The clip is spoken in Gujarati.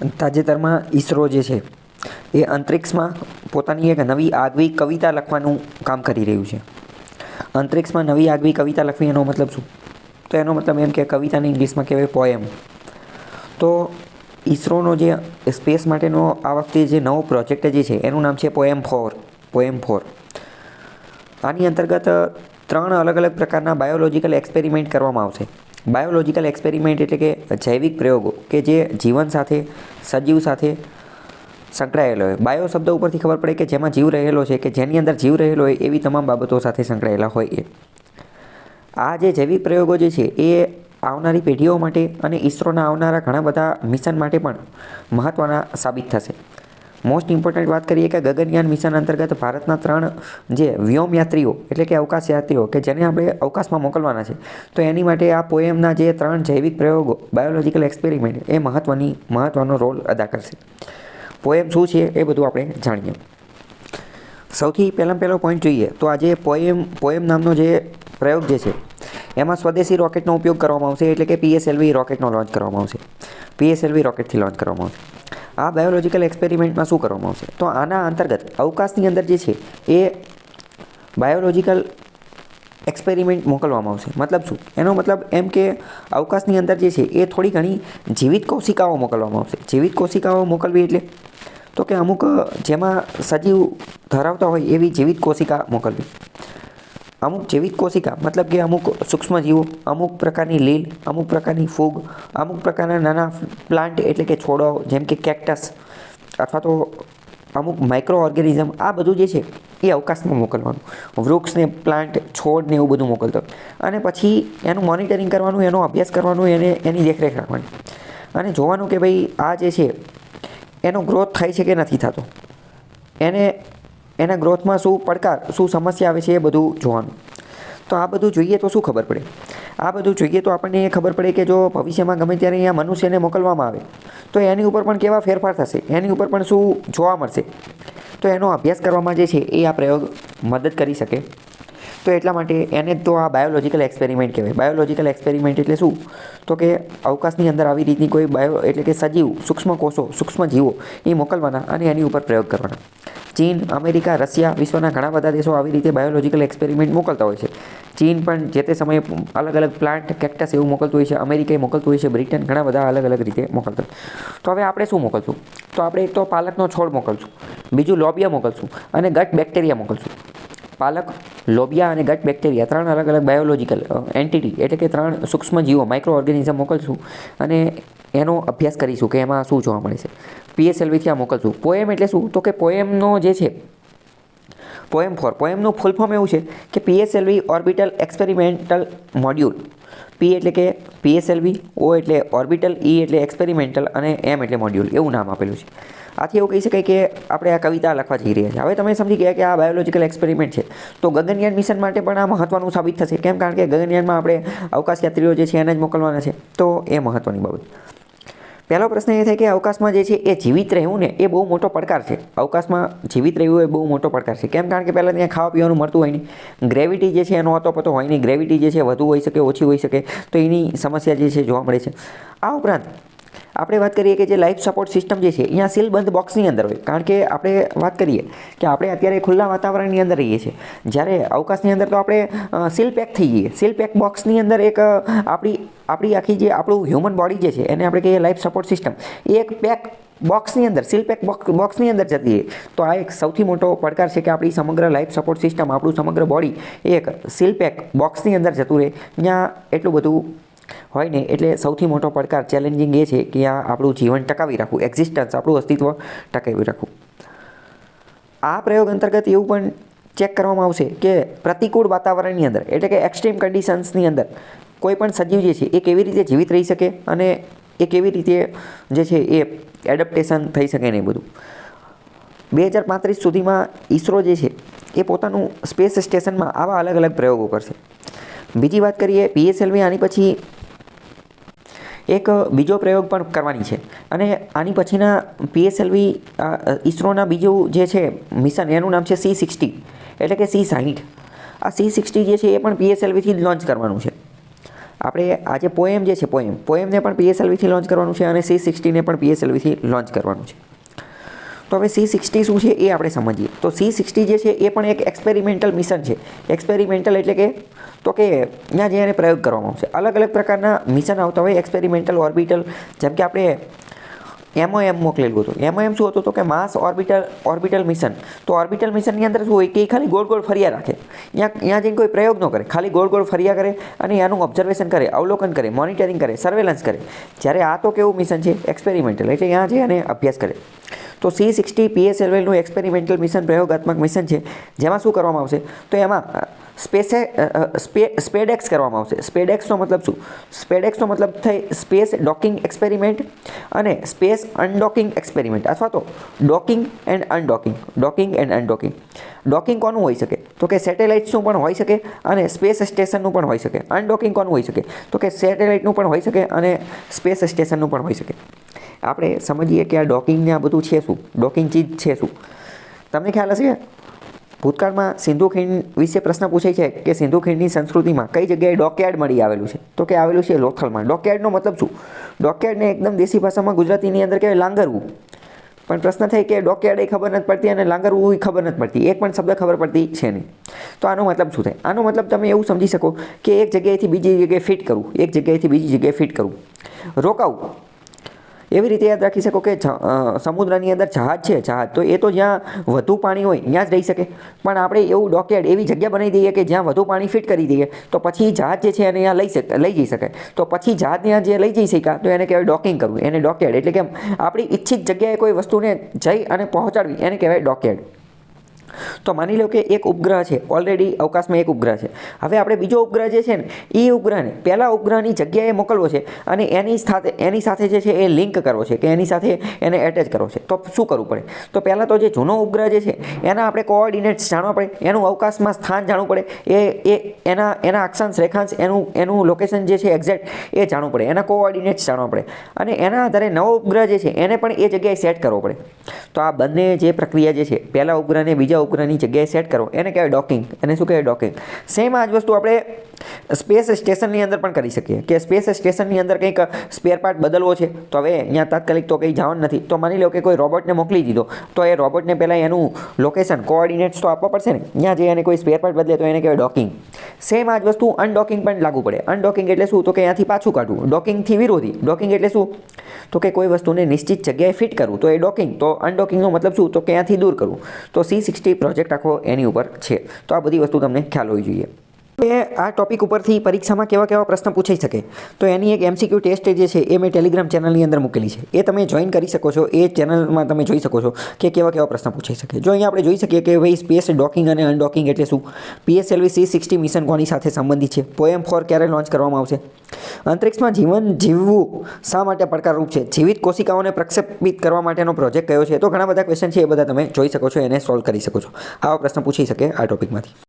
તાજેતરમાં ઈસરો જે છે, એ અંતરિક્ષમાં પોતાની એક નવી આગવી કવિતા લખવાનું કામ કરી રહ્યું છે. અંતરિક્ષમાં નવી આગવી કવિતા લખવી એનો મતલબ શું? તો એનો મતલબ એમ કે કવિતાને ઇંગ્લિશમાં કહેવાય પોએમ તો ઈસરોનો જે સ્પેસ માટેનો આ વખતે જે નવો પ્રોજેક્ટ જે છે, એનું નામ છે પોએમ ફોર પોએમ ફોર આની અંતર્ગત ત્રણ અલગ અલગ પ્રકારના બાયોલોજિકલ એક્સપેરિમેન્ટ કરવામાં આવશે. બાયોલોજિકલ એક્સપેરિમેન્ટ એટલે કે જૈવિક પ્રયોગો કે જે જીવન સાથે, સજીવ સાથે સંકળાયેલો હોય. બાયો શબ્દ ઉપરથી ખબર પડે કે જેમાં જીવ રહેલો છે કે જેની અંદર જીવ રહેલો હોય એવી તમામ બાબતો સાથે સંકળાયેલા હોય એ. આ જે જૈવિક પ્રયોગો જે છે એ આવનારી પેઢીઓ માટે અને ઈસરોના આવનારા ઘણા બધા મિશન માટે પણ મહત્ત્વના સાબિત થશે. મોસ્ટ ઇમ્પોર્ટન્ટ વાત કરીએ કે ગગનયાન મિશન અંતર્ગત ભારતના ત્રણ જે વ્યોમયાત્રીઓ, એટલે કે અવકાશ યાત્રીઓ કે જેને આપણે અવકાશમાં મોકલવાના છે. તો એની માટે આ પોએમના જે ત્રણ જૈવિક પ્રયોગો બાયોલોજિકલ એક્સપેરિમેન્ટ એ મહત્ત્વની મહત્ત્વનો રોલ અદા કરશે. પોએમ શું છે એ બધું આપણે જાણીએ. સૌથી પહેલાં પહેલો પોઈન્ટ જોઈએ, તો આજે પોએમ પોએમ નામનો જે પ્રયોગ જે છે, એમાં સ્વદેશી રોકેટનો ઉપયોગ કરવામાં આવશે, એટલે કે પીએસએલવી રોકેટનો લોન્ચ કરવામાં આવશે. પીએસએલવી રોકેટથી લોન્ચ કરવામાં આવશે. આ બાયોલોજિકલ એક્સપેરિમેન્ટમાં શું કરવામાં આવશે? તો આના અંતર્ગત અવકાશની અંદર જે છે, એ બાયોલોજિકલ એક્સપેરિમેન્ટ મોકલવામાં આવશે. મતલબ શું? એનો મતલબ એમ કે અવકાશની અંદર જે છે, એ થોડી ઘણી જીવિત કોશિકાઓ મોકલવામાં આવશે. જીવિત કોશિકાઓ મોકલવી એટલે તો કે અમુક જેમાં સજીવ ધરાવતા હોય એવી જીવિત કોશિકા મોકલવી. અમુક જૈવિક કોશિકા, મતલબ કે અમુક સૂક્ષ્મજીવો, અમુક પ્રકારની લીલ, અમુક પ્રકારની ફૂગ, અમુક પ્રકારના નાના પ્લાન્ટ એટલે કે છોડો, જેમ કે કેક્ટસ અથવા તો અમુક માઇક્રો ઓર્ગેનિઝમ આ બધું જે છે, એ અવકાશમાં મોકલવાનું. વૃક્ષને પ્લાન્ટ છોડને એવું બધું મોકલતો. અને પછી એનું મોનિટરિંગ કરવાનું, એનો અભ્યાસ કરવાનું, એને, એની દેખરેખ રાખવાની. અને જોવાનું કે ભાઈ આ જે છે, એનો ગ્રોથ થાય છે કે નથી થતો. એને એના ગ્રોથમાં શું પડકાર, શું સમસ્યા આવે છે એ બધું જોવાનું. તો આ બધું જોઈએ તો શું ખબર પડે? આ બધું જોઈએ તો આપણને એ ખબર પડે કે જો ભવિષ્યમાં ગમે ત્યારે અહીંયા મનુષ્યને મોકલવામાં આવે, તો એની ઉપર પણ કેવા ફેરફાર થશે? એની ઉપર પણ શું જોવા મળશે? તો એનો અભ્યાસ કરવામાં જે છે એ આ પ્રયોગ મદદ કરી શકે. તો એટલા માટે એને તો આ બાયોલોજિકલ એક્સપેરિમેન્ટ કહેવાય. બાયોલોજિકલ એક્સપેરિમેન્ટ એટલે શું? તો કે અવકાશની અંદર આવી રીતની કોઈ બાયો એટલે કે સજીવ, સૂક્ષ્મ કોષો, સૂક્ષ્મ જીવો, એ મોકલવાના અને એની ઉપર પ્રયોગ કરવાના. ચીન, અમેરિકા, રશિયા વિશ્વના ઘણા બધા દેશો આવી રીતે બાયોલોજિકલ એક્સપેરિમેન્ટ મોકલતા હોય છે. ચીન પણ જે તે સમયે અલગ અલગ પ્લાન્ટ કેક્ટસ એવું મોકલતું હોય છે. અમેરિકાએ મોકલતું હોય છે. બ્રિટન ઘણા બધા અલગ અલગ રીતે મોકલતા. તો હવે આપણે શું મોકલશું? તો આપણે એક તો પાલકનો છોડ મોકલશું. બીજું લોબિયા મોકલશું. અને ગટ બેક્ટેરિયા મોકલશું. પાલક, લોબિયા અને ગટ બેક્ટેરિયા, ત્રણ અલગ અલગ બાયોલોજિકલ એન્ટિટી એટલે કે ત્રણ સૂક્ષ્મ જીવો માઇક્રો ઓર્ગેનિઝમ મોકલશું અને એનો અભ્યાસ કરીશું કે એમાં શું જોવા મળે છે. પીએસએલવીથી આ મોકલશું. પોએમ એટલે શું? તો કે પોએમનો જે છે પોએમ ફોર પોએમનું ફૂલ ફોર્મ એવું છે કે PSLV orbital experimental module P એટલે કે પીએસએલવી ઓ એટલે ઓર્બિટલ ઈ એટલે એક્સપેરિમેન્ટલ અને એમ એટલે મોડ્યુલ એવું નામ આપેલું છે. આથી એવું કહી શકાય કે આપણે આ કવિતા લખવા જઈ રહ્યા છીએ. હવે તમે સમજી ગયા કે આ બાયોલોજિકલ એક્સપેરિમેન્ટ છે. તો ગગનયાન મિશન માટે પણ આ મહત્ત્વનું સાબિત થશે. કેમ? કારણ કે ગગનયાનમાં આપણે અવકાશ યાત્રીઓ જે છે એને જ મોકલવાના છે. તો એ મહત્ત્વની બાબત. પહેલો પ્રશ્ન એ થાય કે અવકાશમાં જે છે એ જીવિત રહેવું ને એ બહુ મોટો પડકાર છે. અવકાશમાં જીવિત રહેવું એ બહુ મોટો પડકાર છે. કેમ? કારણ કે પહેલાં ત્યાં ખાવા પીવાનું મળતું હોય નહીં. ગ્રેવિટી જે છે એનો હતો પતો હોય નહીં. ગ્રેવિટી જે છે વધુ હોઈ શકે, ઓછી હોઈ શકે. તો એની સમસ્યા જે છે જોવા મળે છે. આ ઉપરાંત આપણે વાત કરીએ કે જે લાઈફ સપોર્ટ સિસ્ટમ જે છે, અહીંયા સીલબંધ બોક્સની અંદર હોય. કારણ કે આપણે વાત કરીએ કે આપણે અત્યારે ખુલ્લા વાતાવરણની અંદર રહીએ છીએ. જ્યારે અવકાશની અંદર તો આપણે સીલ પેક થઈ જઈએ. સીલ પેક બોક્સની અંદર એક આપણી આપણી આખી જે આપણું હ્યુમન બોડી જે છે, એને આપણે કહીએ લાઈફ સપોર્ટ સિસ્ટમ એ એક પેક બોક્સની અંદર સીલ પેક બોક્સની અંદર જતી તો આ એક સૌથી મોટો પડકાર છે કે આપણી સમગ્ર લાઈફ સપોર્ટ સિસ્ટમ આપણું સમગ્ર બોડી એક સીલ પેક બોક્સની અંદર જતું રહે. ત્યાં એટલું બધું હોય ને, એટલે સૌથી મોટો પડકાર ચેલેન્જિંગ એ છે કે આ આપણું જીવન ટકાવી રાખવું એક્ઝિસ્ટન્સ આપણું અસ્તિત્વ ટકાવી રાખવું. આ પ્રયોગ અંતર્ગત એવું પણ ચેક કરવામાં આવશે કે પ્રતિકૂળ વાતાવરણની અંદર, એટલે કે એક્સ્ટ્રીમ કન્ડિશન્સની અંદર, કોઈ પણ સજીવ જે છે એ કેવી રીતે જીવિત રહી શકે અને એ કેવી રીતે જે છે એ એડપ્ટેશન થઈ શકે ને એ બધું. બે હજાર પાંત્રીસ સુધીમાં ઈસરો જે છે એ પોતાનું સ્પેસ સ્ટેશનમાં આવા અલગ અલગ પ્રયોગો કરશે. બીજી વાત કરીએ, પીએસએલવી આની પછી એક બીજો પ્રયોગ પણ કરવાની છે. અને આની પછીના પીએસએલવી ઈસરોના બીજું જે છે, મિશન, એનું નામ છે સી સિક્સટી, એટલે કે સી સાહીઠ આ સી સિક્સટી જે છે, એ પણ પીએસએલવીથી લોન્ચ કરવાનું છે. આપણે આજે પોએમ જે છે, પોએમ, પોએમને પણ પીએસએલવીથી લોન્ચ કરવાનું છે અને સી સિક્સટીને પણ પીએસએલવીથી લોન્ચ કરવાનું છે. તો હવે સી સિક્સટી શું છે, એ આપણે સમજીએ. તો સી સિક્સટી જે છે, એ પણ એક એક્સપેરિમેન્ટલ મિશન છે. એક્સપેરિમેન્ટલ એટલે કે તો કે ત્યાં જઈને પ્રયોગ કરવામાં આવશે અલગ અલગ પ્રકારના મિશન આવતા હોય એક્સપેરિમેન્ટલ ઓર્બિટલ જેમ કે આપણે એમઓએમ મોકલેલું હતું. એમઓએમ શું હતું તો કે માસ ઓર્બિટલ ઓર્બિટલ મિશન તો ઓર્બિટલ મિશનની અંદર શું હોય કે એ ખાલી ગોળ ગોળ ફર્યા રાખે. ત્યાં ત્યાં જઈને કોઈ પ્રયોગ ન કરે. ખાલી ગોળ ગોળ ફર્યા કરે અને એનું ઓબ્ઝર્વેશન કરે, અવલોકન કરે મોનિટરિંગ કરે સર્વેલન્સ કરે. જ્યારે આ તો કેવું મિશન છે? એક્સપેરિમેન્ટલ એટલે ત્યાં જઈ અને અભ્યાસ કરે. તો સી સિક્સટી પીએસએલવેલનું એક્સપેરિમેન્ટલ મિશન પ્રયોગાત્મક મિશન છે. જેમાં શું કરવામાં આવશે? તો એમાં સ્પેસે સ્પેડેક્સ કરવામાં આવશે. સ્પેડેક્સનો મતલબ શું? સ્પેડેક્સનો મતલબ થઈ સ્પેસ ડોકિંગ એક્સપેરિમેન્ટ અને સ્પેસ અનડોકિંગ એક્સપેરિમેન્ટ. અથવા તો docking and undocking. Docking and undocking. Docking કોનું હોઈ શકે? તો કે સેટેલાઇટ્સનું પણ હોઈ શકે અને સ્પેસ સ્ટેશનનું પણ હોઈ શકે. અનડોકિંગ કોનું હોઈ શકે? તો કે સેટેલાઇટનું પણ હોઈ શકે અને સ્પેસ સ્ટેશનનું પણ હોઈ શકે. આપણે સમજીએ કે આ ડોકિંગને આ બધું છે શું? ડોકિંગ ચીજ છે શું? તમને ખ્યાલ હશે? ભૂતકાળમાં સિંધુ ખીણ વિશે પ્રશ્ન પૂછાય છે કે સિંધુ ખીણની સંસ્કૃતિમાં કઈ જગ્યાએ ડોકયાર્ડ મળી આવેલું છે? તો કે આવેલું છે લોથલમાં. ડોકયાર્ડનો મતલબ શું? ડોકયાર્ડને એકદમ દેશી ભાષામાં ગુજરાતીની અંદર કહેવાય લાંગરવું. પણ પ્રશ્ન થાય કે ડોકયાર્ડ એ ખબર નથી પડતી અને લાંગરવું એ ખબર નથી પડતી. એક પણ શબ્દ ખબર પડતી છે નહીં. તો આનો મતલબ શું થાય? આનો મતલબ તમે એવું સમજી શકો કે એક જગ્યાએથી બીજી જગ્યાએ ફિટ કરવું એક જગ્યાએથી બીજી જગ્યાએ ફિટ કરવું રોકાવું. એવી રીતે યાદ રાખી શકો કે સમુદ્રની અંદર જહાજ છે, જહાજ. તો એ તો જ્યાં વધુ પાણી હોય, ત્યાં જ રહી શકે. પણ આપણે એવું ડોકેડ એવી જગ્યા બનાવી દઈએ કે જ્યાં વધુ પાણી ફિટ કરી દઈએ. તો પછી જહાજ જે છે એને ત્યાં લઈ શકે, લઈ જઈ શકે. તો પછી જહાજ ત્યાં જે લઈ જઈ શક્યા, તો એને કહેવાય ડોકિંગ કરવું. એને ડોકેડ. એટલે કે આપણી ઈચ્છિત જગ્યાએ કોઈ વસ્તુને જઈ અને પહોંચાડવી, એને કહેવાય ડોકયાર્ડ તો માની લો કે એક ઉપગ્રહ છે ઓલરેડી અવકાશમાં એક ઉપગ્રહ છે. હવે આપણે બીજો ઉપગ્રહ જે છે ને, એ ઉપગ્રહને પહેલા ઉપગ્રહની જગ્યાએ મોકલવો છે અને એની સાથે એની સાથે જે છે એ લિંક કરવો છે કે એની સાથે એને એટેચ કરવો છે. તો શું કરવું પડે? તો પહેલાં તો જે જૂનો ઉપગ્રહ જે છે, એના આપણે કોઓર્ડિનેટ્સ જાણવા પડે, એનું અવકાશમાં સ્થાન જાણવું પડે, એ એ, એના એના અક્ષાંશ, રેખાંશ, એનું એનું લોકેશન જે છે એક્ઝેક્ટ એ જાણવું પડે, એના કોઓર્ડિનેટ્સ જાણવા પડે. અને એના આધારે નવો ઉપગ્રહ જે છે, એને પણ એ જગ્યાએ સેટ કરવો પડે. તો આ બંને જે પ્રક્રિયા જે છે, પહેલા ઉપગ્રહને બીજા ઉપગ્રહની જગ્યાએ સેટ કરો એને કહેવાય ડોકિંગ એને શું કહેવાય ડોકિંગ સેમ આ જ વસ્તુ આપણે સ્પેસ સ્ટેશનની અંદર પણ કરી શકીએ. કે સ્પેસ સ્ટેશનની અંદર કંઈક સ્પેર પાર્ટ બદલવો છે, તો હવે અહીંયા તાત્કાલિક તો કંઈ જવાનું નથી. તો માની લો કે કોઈ રોબોટને મોકલી દીધો, તો એ રોબોટને પહેલાં એનું લોકેશન કોઓર્ડિનેટ્સ તો આપવા પડશે ને? ત્યાં જઈ અને કોઈ સ્પેર પાર્ટ બદલે તો એને કહેવાય ડોકિંગ સેમ આ જ વસ્તુ અનડોકિંગ પણ લાગુ પડે. અનડોકિંગ એટલે શું? તો કે અહીંયાથી પાછું કાઢવું. ડોકિંગથી વિરોધી. ડોકિંગ એટલે શું? તો કે કોઈ વસ્તુને નિશ્ચિત જગ્યાએ ફિટ કરવું. તો એ ડોકિંગ તો અનડોકિંગનો મતલબ શું? તો કે અહીંયાથી દૂર કરવું. તો સી સિક્સટી પ્રોજેક્ટ આખો એની ઉપર છે. તો આ બધી વસ્તુ તમને ખ્યાલ હોવી જોઈએ. એ આ ટોપિક ઉપરથી પરીક્ષામાં કેવા કેવા પ્રશ્ન પૂછાઈ શકે? તો એની એક એમસીક્યુ ટેસ્ટ જે છે, એ મેં ટેલિગ્રામ ચેનલની અંદર મૂકેલી છે. એ તમે જોઈન કરી શકો છો. એ ચેનલમાં તમે જોઈ શકો છો કે કેવા કેવા પ્રશ્ન પૂછાઈ શકે. જો અહીંયા આપણે જોઈ શકીએ કે ભાઈ સ્પેસ ડોકિંગ અને અનડોકિંગ એટલે શું? પીએસએલવી સી સિક્સટી મિશન કોની સાથે સંબંધિત છે? પોએમ ફોર ક્યારે લોન્ચ કરવામાં આવશે? અંતરિક્ષમાં જીવન જીવવું શા માટે પડકારરૂપ છે? જીવિત કોશિકાઓને પ્રક્ષેપિત કરવા માટેનો પ્રોજેક્ટ કયો છે? તો ઘણા બધા ક્વેશ્ચન છે, એ બધા તમે જોઈ શકો છો, એને સોલ્વ કરી શકો છો. આવા પ્રશ્ન પૂછી શકે આ ટોપિકમાંથી.